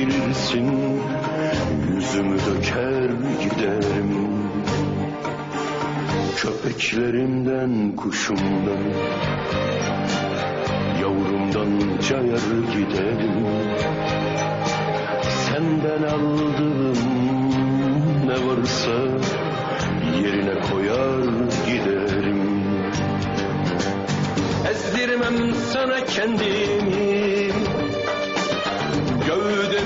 bilirsin Yüzümü döker giderim? Köpeklerimden kuşumdan Yavrumdan cayar giderim. Senden aldığım ne varsa Yerine koyar giderim. Ezdirmem sana kendimi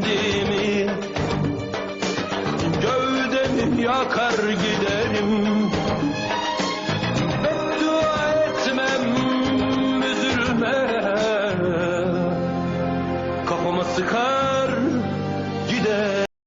kendimi. Gövdemi yakar giderim